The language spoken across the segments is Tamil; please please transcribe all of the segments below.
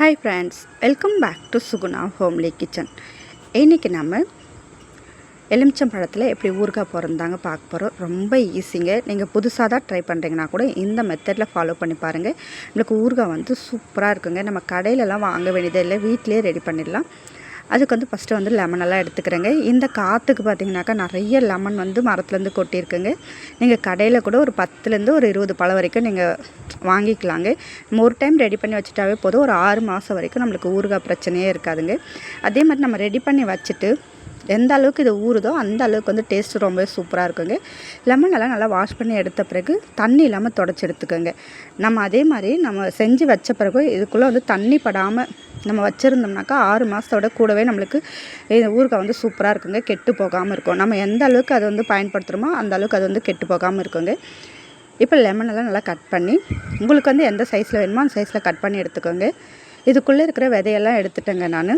Hi friends welcome back to Suguna homely kitchen இன்றைக்கி நம்ம எலுமிச்சம் பழத்தில் எப்படி ஊறுகாய் போகிறதாங்க பார்க்க போகிறோம் ரொம்ப ஈஸிங்க நீங்கள் புதுசாக தான் ட்ரை பண்ணுறீங்கன்னா கூட இந்த மெத்தடில் ஃபாலோ பண்ணி பாருங்கள் நம்மளுக்கு ஊறுகாய் வந்து சூப்பராக இருக்குங்க. நம்ம கடையிலலாம் வாங்க வேண்டியதே இல்லை. வீட்டிலே ரெடி பண்ணிடலாம். அதுக்கு வந்து ஃபஸ்ட்டு வந்து லெமன் எல்லாம் எடுத்துக்கிறேங்க. இந்த காற்றுக்கு பார்த்தீங்கன்னாக்கா நிறைய லெமன் வந்து மரத்துலேருந்து கொட்டியிருக்குங்க. நீங்கள் கடையில் கூட ஒரு பத்துலேருந்து ஒரு இருபது பழம் வரைக்கும் நீங்கள் வாங்கிக்கலாங்க. ஒரு டைம் ரெடி பண்ணி வச்சுட்டாவே போதும். ஒரு ஆறு மாதம் வரைக்கும் நம்மளுக்கு ஊறுகாய் பிரச்சனையே இருக்காதுங்க. அதே மாதிரி நம்ம ரெடி பண்ணி வச்சுட்டு எந்த அளவுக்கு இது ஊறுதோ அந்த அளவுக்கு வந்து டேஸ்ட்டு ரொம்பவே சூப்பராக இருக்குங்க. லெமன் எல்லாம் நல்லா வாஷ் பண்ணி எடுத்த பிறகு தண்ணி இல்லாமல் தொடச்சி எடுத்துக்கோங்க. நம்ம அதே மாதிரி நம்ம செஞ்சு வச்ச பிறகு இதுக்குள்ளே வந்து தண்ணி படாமல் நம்ம வச்சுருந்தோம்னாக்கா ஆறு மாதத்தோட கூடவே நம்மளுக்கு ஊறுகாய் வந்து சூப்பராக இருக்குங்க. கெட்டு போகாமல் இருக்கும். நம்ம எந்த அளவுக்கு அதை வந்து பயன்படுத்துகிறோமோ அந்த அளவுக்கு அது வந்து கெட்டு போகாமல் இருக்குங்க. இப்போ லெமன் எல்லாம் நல்லா கட் பண்ணி உங்களுக்கு வந்து எந்த சைஸில் வேணுமோ அந்த சைஸில் கட் பண்ணி எடுத்துக்கோங்க. இதுக்குள்ளே இருக்கிற விதையெல்லாம் எடுத்துட்டேங்க நான்.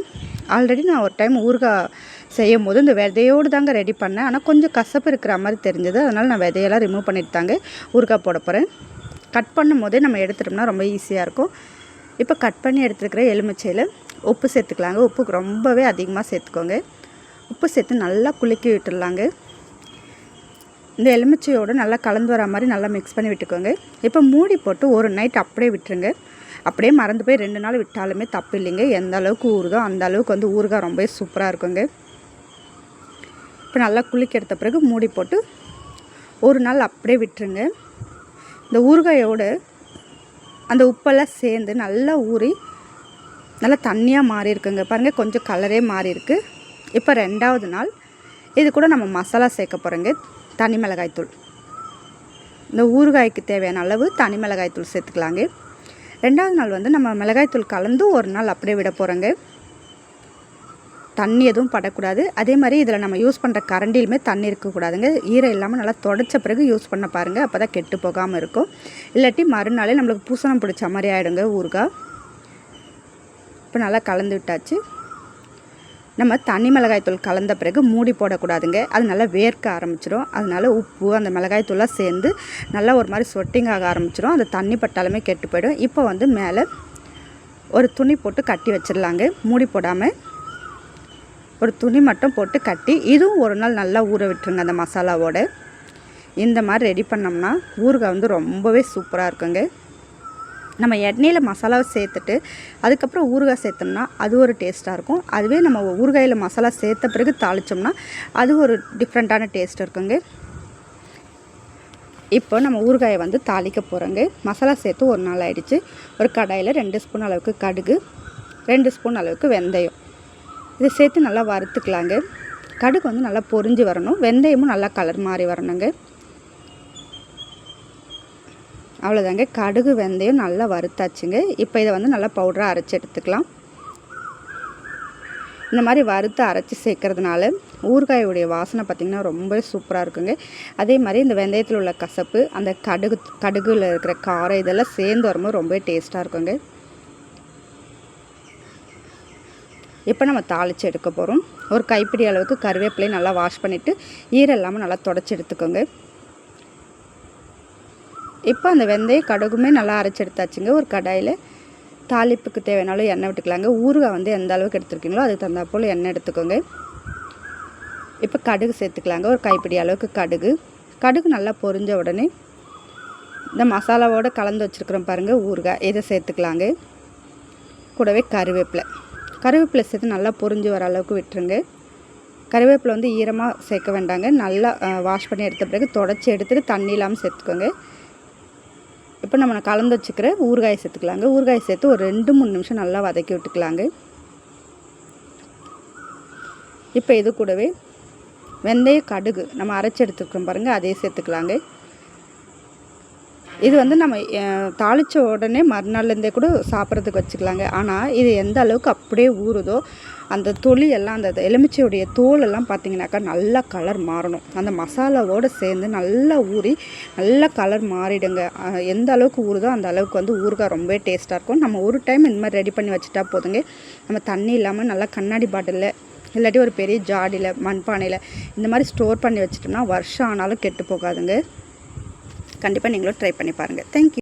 ஆல்ரெடி நான் ஒரு டைம் ஊறுகாய் செய்யும் போது இந்த விதையோடு தாங்க ரெடி பண்ணேன். ஆனால் கொஞ்சம் கசப்பு இருக்கிற மாதிரி தெரிஞ்சது. அதனால் நான் விதையெல்லாம் ரிமூவ் பண்ணிட்டு தாங்க ஊறுகாய் போட போகிறேன் கட் பண்ணும் போதே நம்ம எடுத்துட்டோம்னா ரொம்ப ஈஸியாக இருக்கும். இப்போ கட் பண்ணி எடுத்துருக்கிற எலுமிச்சையில் உப்பு சேர்த்துக்கலாங்க. உப்பு ரொம்பவே அதிகமாக சேர்த்துக்கோங்க. உப்பு சேர்த்து நல்லா குலுக்கி விட்டுடலாங்க. இந்த எலுமிச்சையோடு நல்லா கலந்து வர மாதிரி நல்லா மிக்ஸ் பண்ணி விட்டுக்கோங்க. இப்போ மூடி போட்டு ஒரு நைட் அப்படியே விட்டுருங்க. அப்படியே மறந்து போய் ரெண்டு நாள் விட்டாலுமே தப்பு இல்லைங்க எந்த அளவுக்கு ஊறுதோ அந்த அளவுக்கு வந்து ஊறுகாய் ரொம்ப சூப்பராக இருக்குங்க. இப்போ நல்லா குளிக்க எடுத்த பிறகு மூடி போட்டு ஒரு நாள் அப்படியே விட்டுருங்க. இந்த ஊறுகாயோடு அந்த உப்பெல்லாம் சேர்ந்து நல்லா ஊறி நல்லா தண்ணியாக மாறி இருக்குங்க. பாருங்கள் கொஞ்சம் கலரே மாறி இப்போ ரெண்டாவது நாள். இது கூட நம்ம மசாலா சேர்க்க போகிறோங்க தனி மிளகாய்த்தூள். இந்த ஊறுகாய்க்கு தேவையான அளவு தனி மிளகாய்த்தூள் சேர்த்துக்கலாங்க. ரெண்டாவது நாள் வந்து நம்ம மிளகாய்த்தூள் கலந்து ஒரு நாள் அப்படியே விட போகிறோங்க தண்ணி எதுவும் படக்கூடாது. அதே மாதிரி இதில் நம்ம யூஸ் பண்ணுற கரண்டிலுமே தண்ணி இருக்கக்கூடாதுங்க ஈரம் இல்லாமல் நல்லா தொடச்ச பிறகு யூஸ் பண்ண பாருங்கள் அப்போ தான் கெட்டு போகாமல் இருக்கும். இல்லாட்டி மறுநாளே நம்மளுக்கு பூசணம் பிடிச்ச மாதிரி ஆகிடுங்க ஊறுகாய். இப்போ நல்லா கலந்து விட்டாச்சு. நம்ம தனி மிளகாய்த்தூள் கலந்த பிறகு மூடி போடக்கூடாதுங்க. அது நல்லா வேர்க்க ஆரம்பிச்சிடும் அதனால் உப்பு அந்த மிளகாய்த்தூளாக சேர்ந்து நல்லா ஒரு மாதிரி சொட்டிங் ஆக ஆரம்பிச்சிடும் அந்த தண்ணி பட்டாலுமே கெட்டு போயிடும். இப்போ வந்து மேலே ஒரு துணி போட்டு கட்டி வச்சிடலாங்க. மூடி போடாமல் ஒரு துணி மட்டும் போட்டு கட்டி இதுவும் ஒரு நாள் நல்லா ஊற விட்டுருங்க அந்த மசாலாவோட. இந்த மாதிரி ரெடி பண்ணோம்னா ஊறுகாய் வந்து ரொம்பவே சூப்பராக இருக்குங்க. நம்ம எண்ணெயில் மசாலாவை சேர்த்துட்டு அதுக்கப்புறம் ஊறுகாய் சேர்த்தோம்னா அது ஒரு டேஸ்ட்டாக இருக்கும். அதுவே நம்ம ஊறுகாயில் மசாலா சேர்த்த பிறகு தாளித்தோம்னா அது ஒரு டிஃப்ரெண்ட்டான டேஸ்ட் இருக்குங்க. இப்போ நம்ம ஊறுகாயை வந்து தாளிக்க போகிறோங்க மசாலா சேர்த்து ஒரு நாள் ஆகிடுச்சு ஒரு கடாயில் ரெண்டு ஸ்பூன் அளவுக்கு கடுகு ரெண்டு ஸ்பூன் அளவுக்கு வெந்தயம். இதை சேர்த்து நல்லா வறுத்துக்கலாங்க. கடுகு வந்து நல்லா பொரிஞ்சு வரணும். வெந்தயமும் நல்லா கலர் மாறி வரணுங்க. அவ்வளோதாங்க கடுகு வெந்தயம் நல்லா வறுத்தாச்சுங்க. இப்போ இதை வந்து நல்லா பவுடராக அரைச்சி எடுத்துக்கலாம். இந்த மாதிரி வறுத்து அரைச்சி சேர்க்கறதுனால ஊறுகாயுடைய வாசனை பார்த்திங்கன்னா ரொம்ப சூப்பராக இருக்குங்க. அதே மாதிரி இந்த வெந்தயத்தில் உள்ள கசப்பு அந்த கடுகு கடுகுல இருக்கிற காரம் இதெல்லாம் சேர்ந்து வரும்போது ரொம்ப டேஸ்ட்டாக இருக்குங்க. இப்போ நம்ம தாளித்து எடுக்க போகிறோம் ஒரு கைப்பிடி அளவுக்கு கருவேப்பிலையும் நல்லா வாஷ் பண்ணிவிட்டு ஈரம் இல்லாமல் நல்லா தொடச்சி எடுத்துக்கோங்க. இப்போ அந்த வெந்தயம் கடுகுமே நல்லா அரைச்சி எடுத்தாச்சுங்க. ஒரு கடாயில் தாளிப்புக்கு தேவையானாலும் எண்ணெய் விட்டுக்கலாங்க. ஊறுகாய் வந்து எந்த அளவுக்கு எடுத்துருக்கீங்களோ அதுக்கு தகுந்த போல் எண்ணெய் எடுத்துக்கோங்க. இப்போ கடுகு சேர்த்துக்கலாங்க. ஒரு கைப்பிடி அளவுக்கு கடுகு. கடுகு நல்லா பொரிஞ்ச உடனே இந்த மசாலாவோடு கலந்து வச்சுருக்குறோம் பாருங்கள் ஊறுகாய். இதை சேர்த்துக்கலாங்க. கூடவே கருவேப்பிலை. கருவேப்பிலை சேர்த்து நல்லா பொரிஞ்சு வர அளவுக்கு விட்டுருங்க. கருவேப்பிலை வந்து ஈரமாக சேர்க்க வேண்டாங்க. நல்லா வாஷ் பண்ணி எடுத்த பிறகு தொடச்சி எடுத்துகிட்டு தண்ணி இல்லாமல் சேர்த்துக்கோங்க. இப்போ நம்ம கலந்து வச்சுக்கிற ஊறுகாய் சேர்த்துக்கலாங்க. ஊறுகாய் சேர்த்து ஒரு ரெண்டு மூணு நிமிஷம் நல்லா வதக்கி விட்டுக்கலாங்க. இப்போ இது கூடவே வெந்தய கடுகு நம்ம அரைச்சி எடுத்துக்கிறோம் பாருங்கள் அதே சேர்த்துக்கலாங்க. இது வந்து நம்ம தாளித்த உடனே மறுநாள்லேருந்தே கூட சாப்பிட்றதுக்கு வச்சுக்கலாங்க. ஆனால் இது எந்த அளவுக்கு அப்படியே ஊறுதோ அந்த தொளி எல்லாம் அந்த எலுமிச்சையுடைய தோலெல்லாம் பார்த்தீங்கன்னாக்கா பார்த்திங்கனாக்கா நல்லா கலர் மாறணும். அந்த மசாலாவோடு சேர்ந்து நல்லா ஊறி நல்லா கலர் மாறிடுங்க. எந்த அளவுக்கு ஊறுதோ அந்த அளவுக்கு வந்து ஊறுகாய் ரொம்பவே டேஸ்ட்டாக இருக்கும். நம்ம ஒரு டைம் இந்த மாதிரி ரெடி பண்ணி வச்சுட்டா போதுங்க. நம்ம தண்ணி இல்லாமல் நல்லா கண்ணாடி பாட்டிலில் இல்லாட்டி ஒரு பெரிய ஜாடியில் மண்பானையில் இந்த மாதிரி ஸ்டோர் பண்ணி வச்சிட்டோம்னா வருஷம் ஆனாலும் கெட்டு போகாதுங்க. கண்டிப்பாக நீங்களும் ட்ரை பண்ணி பாருங்கள் தேங்க்யூ